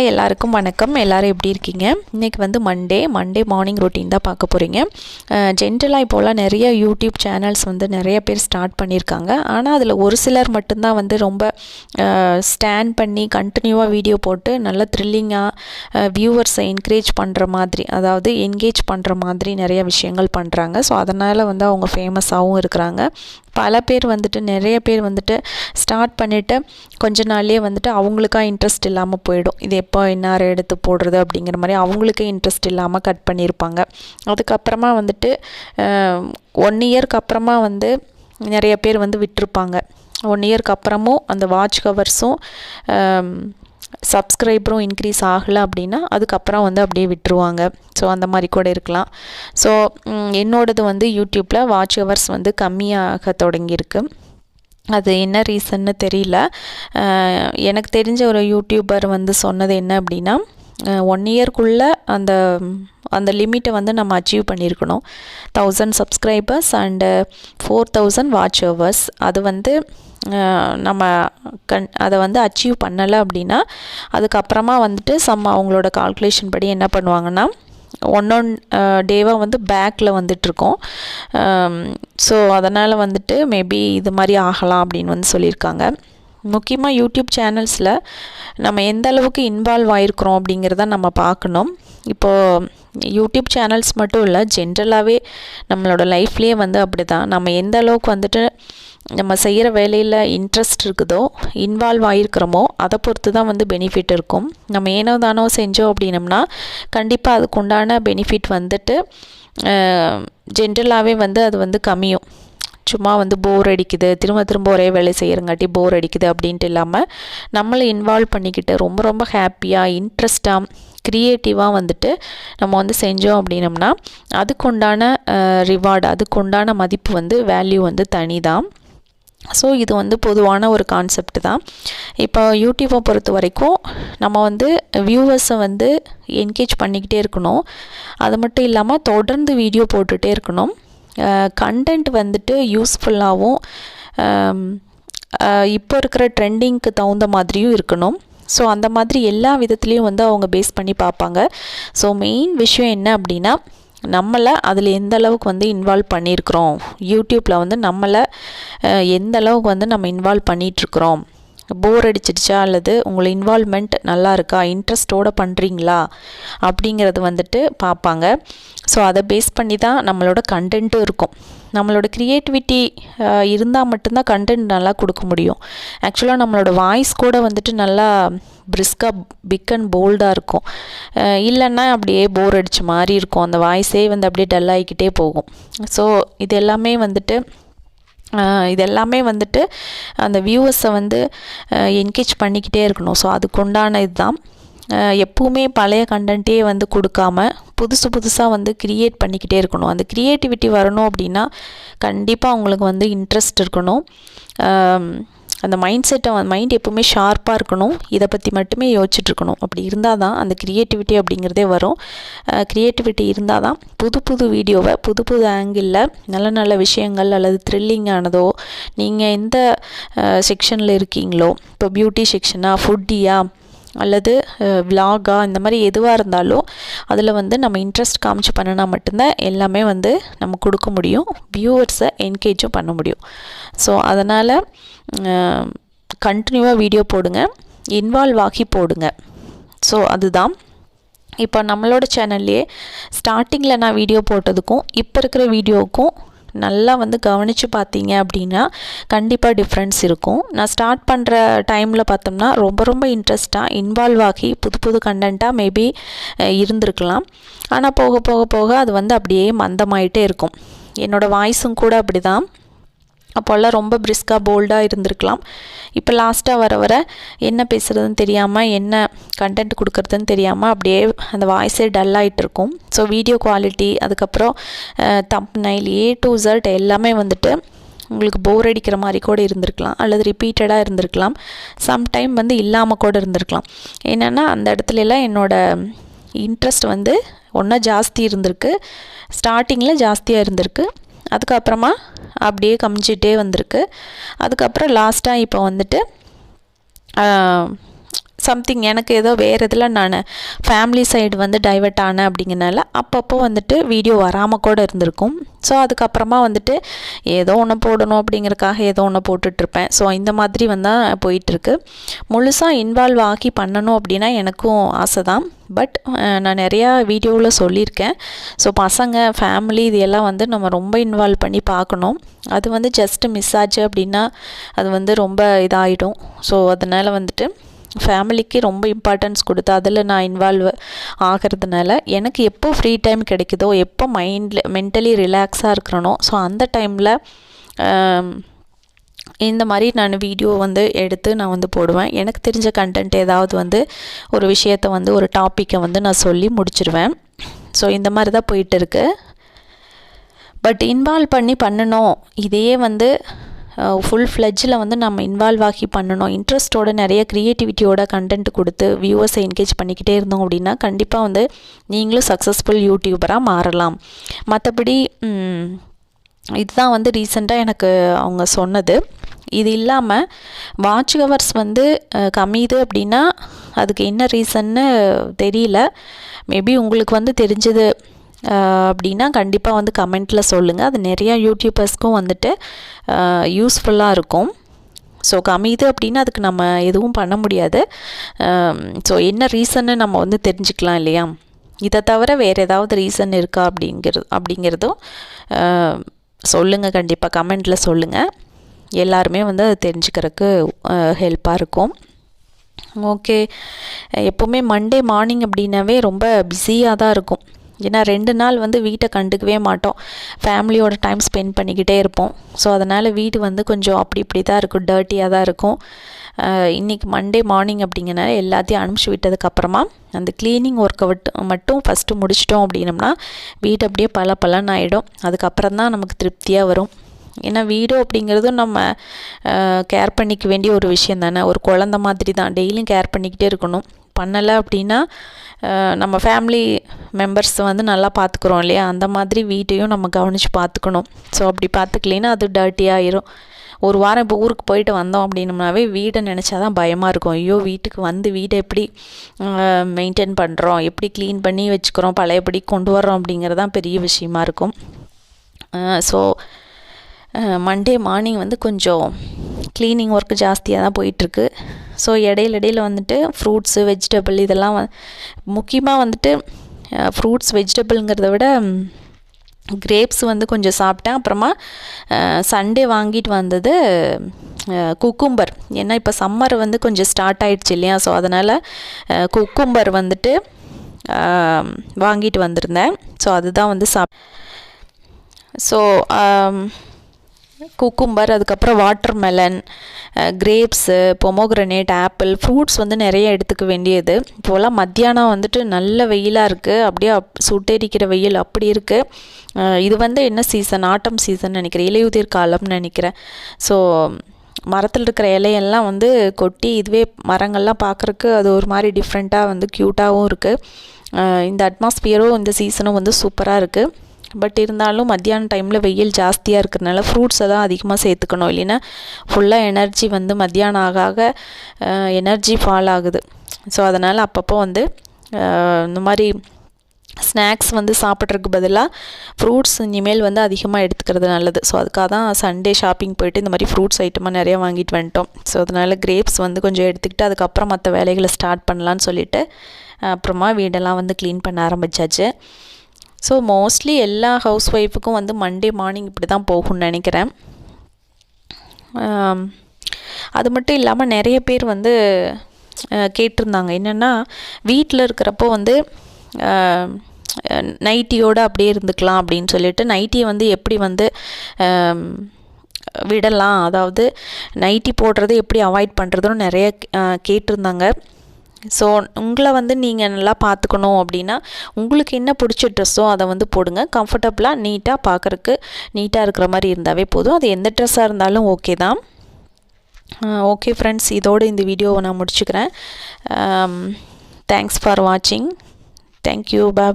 Hi எல்லாருக்கும் வணக்கம். எல்லோரும் எப்படி இருக்கீங்க? இன்றைக்கி வந்து மண்டே மண்டே மார்னிங் ரொட்டீன் தான் பார்க்க போகிறீங்க ஜென்ரலாக இப்போலாம் நிறைய யூடியூப் சேனல்ஸ் வந்து நிறைய பேர் ஸ்டார்ட் பண்ணியிருக்காங்க. ஆனால் அதில் ஒரு சிலர் மட்டும்தான் வந்து ரொம்ப ஸ்டாண்ட் பண்ணி கண்டினியூவாக வீடியோ போட்டு நல்ல த்ரில்லிங்காக வியூவர்ஸை என்கரேஜ் பண்ணுற மாதிரி அதாவது என்கேஜ் பண்ணுற மாதிரி நிறைய விஷயங்கள் பண்ணுறாங்க ஸோ அதனால் வந்து அவங்க ஃபேமஸாகவும் இருக்கிறாங்க. பல பேர் வந்துட்டு நிறைய பேர் வந்துட்டு ஸ்டார்ட் பண்ணிவிட்டு கொஞ்ச நாள்லேயே வந்துட்டு அவங்களுக்கா இன்ட்ரெஸ்ட் இல்லாமல் போயிடும். இது எப்போ என்ன எடுத்து போடுறது அப்படிங்கிற மாதிரி அவங்களுக்கே இன்ட்ரெஸ்ட் இல்லாமல் கட் பண்ணியிருப்பாங்க. அதுக்கப்புறமா வந்துட்டு ஒன் இயர்க்கு அப்புறமா வந்து நிறைய பேர் வந்து விட்டுருப்பாங்க. ஒன் இயர்க்கு அப்புறமும் அந்த வாட்ச் கவர்ஸும் சப்ஸ்கிரைபரும் இன்க்ரீஸ் ஆகலை அப்படின்னா அதுக்கப்புறம் வந்து அப்படியே விட்டுருவாங்க. ஸோ அந்த மாதிரி கூட இருக்கலாம். ஸோ என்னோடது வந்து யூடியூப்பில் வாட்ச் ஹவர்ஸ் வந்து கம்மியாக தொடங்கியிருக்கு. அது என்ன ரீசன்னு தெரியல. எனக்கு தெரிஞ்ச ஒரு யூடியூபர் வந்து சொன்னது என்ன அப்படின்னா ஒன் இயர்க்குள்ளே அந்த அந்த லிமிட்டை வந்து நம்ம அச்சீவ் பண்ணியிருக்கணும். Thousand subscribers and four thousand watch hours அது வந்து நம்ம கண் அதை வந்து அச்சீவ் பண்ணலை அப்படின்னா அதுக்கப்புறமா வந்துட்டு சம் அவங்களோட கால்குலேஷன் படி என்ன பண்ணுவாங்கன்னா ஒன் ஒன் டேவாக வந்து பேக்கில் வந்துட்டுருக்கோம். ஸோ அதனால் வந்துட்டு மேபி இது மாதிரி ஆகலாம் அப்படின்னு வந்து சொல்லியிருக்காங்க. முக்கியமாக யூடியூப் சேனல்ஸில் நம்ம எந்த அளவுக்கு இன்வால்வ் ஆகிருக்கிறோம் அப்படிங்கிறத நம்ம பார்க்கணும். இப்போது யூடியூப் சேனல்ஸ் மட்டும் இல்லை ஜென்ரலாகவே நம்மளோட லைஃப்லேயே வந்து அப்படி தான் நம்ம எந்த அளவுக்கு வந்துட்டு நம்ம செய்கிற வேலையில் இன்ட்ரெஸ்ட் இருக்குதோ இன்வால்வ் ஆகிருக்கிறோமோ அதை பொறுத்து தான் வந்து பெனிஃபிட் இருக்கும். நம்ம ஏனோ தானோ செஞ்சோம் அப்படின்னம்னா கண்டிப்பாக அதுக்குண்டான பெனிஃபிட் வந்துட்டு ஜென்ரலாகவே வந்து அது வந்து கம்மியும் சும்மா வந்து போர் அடிக்குது. திரும்ப திரும்ப ஒரே வேலை செய்கிறங்காட்டி போர் அடிக்குது அப்படின்ட்டு இல்லாமல் நம்மளை இன்வால்வ் பண்ணிக்கிட்டு ரொம்ப ரொம்ப ஹாப்பியாக இன்ட்ரெஸ்டாக க்ரியேட்டிவாக வந்துட்டு நம்ம வந்து செஞ்சோம் அப்படின்னம்னா அதுக்குண்டான ரிவார்டு அதுக்குண்டான மதிப்பு வந்து வேல்யூ வந்து தனி தான் ஸோ இது வந்து பொதுவான ஒரு கான்செப்ட் தான். இப்போ யூடியூப்பை பொறுத்த வரைக்கும் நம்ம வந்து வியூவர்ஸை வந்து என்கேஜ் பண்ணிக்கிட்டே இருக்கணும். அது மட்டும் இல்லாமல் தொடர்ந்து வீடியோ போட்டுகிட்டே இருக்கணும். கண்டென்ட் வந்துட்டு யூஸ்ஃபுல்லாகவும் இப்போ இருக்கிற ட்ரெண்டிங்க்கு தகுந்த மாதிரியும் இருக்கணும். ஸோ அந்த மாதிரி எல்லா விதத்துலேயும் வந்து அவங்க பேஸ் பண்ணி பார்ப்பாங்க. ஸோ மெயின் விஷயம் என்ன அப்படின்னா நம்மளை அதில் எந்த அளவுக்கு வந்து இன்வால்வ் பண்ணியிருக்கிறோம்? யூடியூப்பில் வந்து நம்மளை எந்த அளவுக்கு வந்து நம்ம இன்வால்வ் பண்ணிகிட்ருக்குறோம் போர் அடிச்சிடுச்சா? அல்லது உங்களை இன்வால்மெண்ட் நல்லா இருக்கா இன்ட்ரெஸ்ட்டோடு பண்ணுறீங்களா அப்படிங்கிறது வந்துட்டு பார்ப்பாங்க ஸோ அதை பேஸ் பண்ணி தான் நம்மளோட கண்டென்ட்டும் இருக்கும். நம்மளோட க்ரியேட்டிவிட்டி இருந்தால் மட்டும்தான் கண்டென்ட் நல்லா கொடுக்க முடியும். ஆக்சுவலாக நம்மளோட வாய்ஸ் கூட வந்துட்டு நல்லா பிரிஸ்காக பிக் அண்ட் போல்டாக இருக்கும். இல்லைன்னா அப்படியே போர் அடித்த மாதிரி இருக்கும். அந்த வாய்ஸே வந்து அப்படியே டல் ஆகிக்கிட்டே போகும். ஸோ இது எல்லாமே வந்துட்டு இது எல்லாமே வந்துட்டு அந்த வியூவர்ஸை வந்து என்கேஜ் பண்ணிக்கிட்டே இருக்கணும். ஸோ அதுக்குண்டான இதுதான் எப்பவுமே பழைய கண்டென்ட்டே வந்து கொடுக்காம புதுசு புதுசாக வந்து க்ரியேட் பண்ணிக்கிட்டே இருக்கணும். அந்த க்ரியேட்டிவிட்டி வரணும் அப்படின்னா கண்டிப்பாக அவங்களுக்கு வந்து இன்ட்ரெஸ்ட் இருக்கணும். அந்த மைண்ட் செட்டை மைண்ட் எப்போவுமே ஷார்ப்பாக இருக்கணும். இதை பற்றி மட்டுமே யோசிச்சுட்ருக்கணும் அப்படி இருந்தால் தான் அந்த க்ரியேட்டிவிட்டி அப்படிங்கிறதே வரும். க்ரியேட்டிவிட்டி இருந்தால் தான் புது புது வீடியோவை புது புது ஆங்கிளில் நல்ல நல்ல விஷயங்கள் அல்லது த்ரில்லிங்கானதோ நீங்கள் எந்த செக்ஷனில் இருக்கீங்களோ இப்போ பியூட்டி செக்ஷனா ஃபுட்டியாக அல்லது விலாகா இந்த மாதிரி எதுவாக இருந்தாலும் அதில் வந்து நம்ம இன்ட்ரெஸ்ட் காமிச்சு பண்ணினா மட்டும்தான் எல்லாமே வந்து நம்ம கொடுக்க முடியும். வியூவர்ஸை என்கேஜும் பண்ண முடியும். ஸோ அதனால் கண்டினியூவாக வீடியோ போடுங்க. இன்வால்வ் ஆகி போடுங்க. ஸோ அதுதான். இப்போ நம்மளோட சேனல்லையே ஸ்டார்டிங்கில் நான் வீடியோ போட்டதுக்கும் இப்போ இருக்கிற வீடியோவுக்கும் நல்லா வந்து கவனித்து பார்த்தீங்க அப்படின்னா கண்டிப்பாக டிஃப்ரென்ஸ் இருக்கும். நான் ஸ்டார்ட் பண்ணுற டைமில் பார்த்தோம்னா ரொம்ப ரொம்ப இன்ட்ரெஸ்ட்டாக இன்வால்வ் ஆகி புது புது கண்டென்ட்டாக மேபி இருந்திருக்கலாம். ஆனால் போக போக போக அது வந்து அப்படியே மந்தமாயிட்டே இருக்கும். என்னோடய வாய்ஸும் கூட அப்படி தான் அப்போல்லாம் ரொம்ப பிரிஸ்காக போல்டாக இருந்திருக்கலாம். இப்போ லாஸ்ட்டாக வர வர என்ன பேசுகிறதுன்னு தெரியாமல் என்ன கண்டென்ட் கொடுக்குறதுன்னு தெரியாமல் அப்படியே அந்த வாய்ஸே டல் ஆகிட்டு இருக்கும். ஸோ வீடியோ குவாலிட்டி அதுக்கப்புறம் தம்ப் நைல் ஏ டு ஜர்ட் எல்லாமே வந்துட்டு உங்களுக்கு போர் அடிக்கிற மாதிரி கூட இருந்திருக்கலாம். அல்லது ரிப்பீட்டடாக இருந்திருக்கலாம். சம்டைம் வந்து இல்லாமல் கூட இருந்திருக்கலாம். என்னென்னா அந்த இடத்துலலாம் என்னோடய இன்ட்ரெஸ்ட் வந்து ஒன்றா ஜாஸ்தி இருந்திருக்கு. ஸ்டார்டிங்கில் ஜாஸ்தியாக இருந்திருக்கு. அதுக்கப்புறமா அப்படியே கமிஞ்சிட்டே வந்திருக்கு. அதுக்கப்புறம் லாஸ்ட்டாக இப்போ வந்துட்டு சம்திங் எனக்கு ஏதோ வேறு இதில் நான் ஃபேமிலி சைடு வந்து டைவெர்ட் ஆனேன் அப்படிங்கிறனால அப்பப்போ வந்துட்டு வீடியோ வராமல் கூட இருந்திருக்கும். ஸோ அதுக்கப்புறமா வந்துட்டு ஏதோ ஒன்று போடணும் அப்படிங்கிறக்காக ஏதோ ஒன்று போட்டுட்ருப்பேன் ஸோ இந்த மாதிரி வந்தால் போயிட்டுருக்கு முழுசாக இன்வால்வ் ஆகி பண்ணணும் அப்படின்னா எனக்கும் ஆசை தான் பட் நான் நிறையா வீடியோவில் சொல்லியிருக்கேன். ஸோ பசங்க ஃபேமிலி இது எல்லாம் வந்து நம்ம ரொம்ப இன்வால்வ் பண்ணி பார்க்கணும். அது வந்து ஜஸ்ட்டு மிஸ் ஆச்சு அப்படின்னா அது வந்து ரொம்ப இதாகிடும் ஸோ அதனால் வந்துட்டு ஃபேமிலிக்கு ரொம்ப இம்பார்ட்டன்ஸ் கொடுத்து அதில் நான் இன்வால்வ் ஆகிறதுனால எனக்கு எப்போ ஃப்ரீ டைம் கிடைக்குதோ எப்போ மைண்டில் மென்டலி ரிலாக்ஸாக இருக்கிறனோ ஸோ அந்த டைமில் இந்த மாதிரி நான் வீடியோ வந்து எடுத்து நான் வந்து போடுவேன். எனக்கு தெரிஞ்ச கண்டென்ட் ஏதாவது வந்து ஒரு விஷயத்தை வந்து ஒரு டாப்பிக்கை வந்து நான் சொல்லி முடிச்சிருவேன். ஸோ இந்த மாதிரி தான் போயிட்டு இருக்கு. பட் இன்வால்வ் பண்ணி பண்ணணும். இதையே வந்து ஃபுல் ஃப்ளெஜில் வந்து நம்ம இன்வால்வ் ஆகி பண்ணணும். இன்ட்ரெஸ்ட்டோட நிறைய க்ரியேட்டிவிட்டியோட கண்டென்ட் கொடுத்து வியூவர்ஸை என்கேஜ் பண்ணிக்கிட்டே இருந்தோம் அப்படின்னா கண்டிப்பாக வந்து நீங்களும் சக்ஸஸ்ஃபுல் யூடியூபராக மாறலாம். மற்றபடி இதுதான் வந்து ரீசெண்டாக எனக்கு அவங்க சொன்னது. இது இல்லாமல் வாட்ச் ஹவர்ஸ் வந்து கம்மிது அப்படின்னா அதுக்கு என்ன ரீசன்னு தெரியல. மேபி உங்களுக்கு வந்து தெரிஞ்சது அப்படின்னா கண்டிப்பாக வந்து கமெண்ட்டில் சொல்லுங்கள் அது நிறையா யூடியூபர்ஸ்க்கும் வந்துட்டு யூஸ்ஃபுல்லாக இருக்கும். ஸோ கமிது அப்படின்னா அதுக்கு நம்ம எதுவும் பண்ண முடியாது. ஸோ என்ன ரீசன்னு நம்ம வந்து தெரிஞ்சுக்கலாம் இல்லையா? இதை தவிர வேறு ஏதாவது ரீசன் இருக்கா அப்படிங்கிறது அப்படிங்கிறதும் சொல்லுங்கள் கண்டிப்பாக கமெண்ட்டில் சொல்லுங்கள் எல்லாருமே வந்து அது தெரிஞ்சுக்கிறதுக்கு ஹெல்ப்பாக இருக்கும். ஓகே எப்போவுமே மண்டே மார்னிங் அப்படின்னாவே ரொம்ப பிஸியாக தான் இருக்கும். ஏன்னா ரெண்டு நாள் வந்து வீட்டை கண்டுக்கவே மாட்டோம். ஃபேமிலியோட டைம் ஸ்பெண்ட் பண்ணிக்கிட்டே இருப்போம். ஸோ அதனால் வீடு வந்து கொஞ்சம் அப்படி இப்படி தான் இருக்கும். டர்ட்டியாக தான் இருக்கும் இன்றைக்கி மண்டே மார்னிங் அப்படிங்கிறனால எல்லாத்தையும் அனுப்பிச்சி விட்டதுக்கப்புறமா அந்த க்ளீனிங் ஒர்க்கை விட்டு மட்டும் ஃபஸ்ட்டு முடிச்சிட்டோம் அப்படின்னம்னா வீடு அப்படியே பல பலன் ஆகிடும் அதுக்கப்புறம் தான் நமக்கு திருப்தியாக வரும். ஏன்னா வீடு அப்படிங்கிறதும் நம்ம கேர் பண்ணிக்க வேண்டிய ஒரு விஷயம் தானே. ஒரு குழந்த மாதிரி தான் டெய்லியும் கேர் பண்ணிக்கிட்டே இருக்கணும். பண்ணலை அப்படின்னா நம்ம ஃபேமிலி மெம்பர்ஸ் வந்து நல்லா பார்த்துக்குறோம் இல்லையா? அந்த மாதிரி வீட்டையும் நம்ம கவனித்து பார்த்துக்கணும் ஸோ அப்படி பார்த்துக்கலைன்னா அது டர்ட்டி ஆயிரும். ஒரு வாரம் இப்போ ஊருக்கு போயிட்டு வந்தோம் அப்படின்னம்னாவே வீடை நினச்சா தான் பயமாக இருக்கும். ஐயோ வீட்டுக்கு வந்து வீடை எப்படி மெயின்டைன் பண்ணுறோம் எப்படி க்ளீன் பண்ணி வச்சுக்கிறோம்? பழையபடி கொண்டு வரோம் அப்படிங்கிறது தான் பெரிய விஷயமா இருக்கும். ஸோ மண்டே மார்னிங் வந்து கொஞ்சம் க்ளீனிங் ஒர்க் ஜாஸ்தியாக தான் போயிட்டுருக்கு ஸோ இடையில இடையில் வந்துட்டு ஃப்ரூட்ஸு வெஜிடபிள் இதெல்லாம் முக்கியமாக வந்துட்டு ஃப்ரூட்ஸ் வெஜிடபிள்ங்கிறத விட கிரேப்ஸ் வந்து கொஞ்சம் சாப்பிட்டேன். அப்புறமா சண்டே வாங்கிட்டு வந்தது குக்கும்பர் ஏன்னா இப்போ சம்மர் வந்து கொஞ்சம் ஸ்டார்ட் ஆகிடுச்சு இல்லையா? ஸோ அதனால் குக்கும்பர் வந்துட்டு வாங்கிட்டு வந்திருந்தேன். ஸோ அதுதான் வந்து சாப் ஸோ குக்கும்பர் அதுக்கப்புறம் watermelon grapes pomegranate apple fruits வந்து நிறைய எடுத்துக்க வேண்டியது. இப்போலாம் மத்தியானம் வந்துட்டு நல்ல வெயிலாக இருக்குது அப்படியே அப் சுட்டெரிக்கிற வெயில் அப்படி இருக்குது இது வந்து என்ன சீசன் ஆட்டம் சீசன் நினைக்கிறேன். இலையுதிர் காலம்னு நினைக்கிறேன். ஸோ மரத்தில் இருக்கிற இலையெல்லாம் வந்து கொட்டி இதுவே மரங்கள்லாம் பார்க்குறக்கு அது ஒரு மாதிரி டிஃப்ரெண்ட்டாக வந்து க்யூட்டாகவும் இருக்குது இந்த அட்மாஸ்பியரும் இந்த சீசனும் வந்து சூப்பராக இருக்குது பட் இருந்தாலும் மத்தியான டைமில் வெயில் ஜாஸ்தியாக இருக்கிறனால ஃப்ரூட்ஸை தான் அதிகமாக சேர்த்துக்கணும். இல்லைன்னா ஃபுல்லாக எனர்ஜி வந்து மத்தியானம் ஆக ஆக எனர்ஜி ஃபால் ஆகுது. ஸோ அதனால் அப்பப்போ வந்து இந்த மாதிரி ஸ்நாக்ஸ் வந்து சாப்பிட்றதுக்கு பதிலாக ஃப்ரூட்ஸ் இனிமேல் வந்து அதிகமாக எடுத்துக்கிறது நல்லது. ஸோ அதுக்காக தான் சண்டே ஷாப்பிங் போயிட்டு இந்த மாதிரி ஃப்ரூட்ஸ் ஐட்டமாக நிறையா வாங்கிட்டு வந்துட்டோம். ஸோ அதனால் கிரேப்ஸ் வந்து கொஞ்சம் எடுத்துக்கிட்டு அதுக்கப்புறம் மற்ற வேலைகளை ஸ்டார்ட் பண்ணலான்னு சொல்லிவிட்டு அப்புறமா வீடெல்லாம் வந்து க்ளீன் பண்ண ஆரம்பித்தாச்சு ஸோ மோஸ்ட்லி எல்லா ஹவுஸ் ஒய்ஃபுக்கும் வந்து மண்டே மார்னிங் இப்படி தான் போகும்னு நினைக்கிறேன். அது மட்டும் இல்லாமல் நிறைய பேர் வந்து கேட்டிருந்தாங்க. என்னென்னா வீட்டில் இருக்கிறப்போ வந்து நைட்டியோடு அப்படியே இருந்துக்கலாம் அப்படின்னு சொல்லிட்டு நைட்டியை வந்து எப்படி வந்து விடலாம்? அதாவது நைட்டி போடுறது எப்படி அவாய்ட் பண்ணுறதுன்னு நிறைய கேட்டிருந்தாங்க. ஸோ உங்களை வந்து நீங்கள் நல்லா பார்த்துக்கணும் அப்படின்னா உங்களுக்கு என்ன பிடிச்ச ட்ரெஸ்ஸோ அதை வந்து போடுங்க. கம்ஃபர்டபுளாக நீட்டாக பார்க்குறக்கு நீட்டாக இருக்கிற மாதிரி இருந்தாவே போதும். அது எந்த ட்ரெஸ்ஸாக இருந்தாலும் ஓகே தான். ஓகே ஃப்ரெண்ட்ஸ் இதோடு இந்த வீடியோவை நான் முடிச்சுக்கிறேன். தேங்க்ஸ் ஃபார் வாட்சிங் தேங்க்யூ பா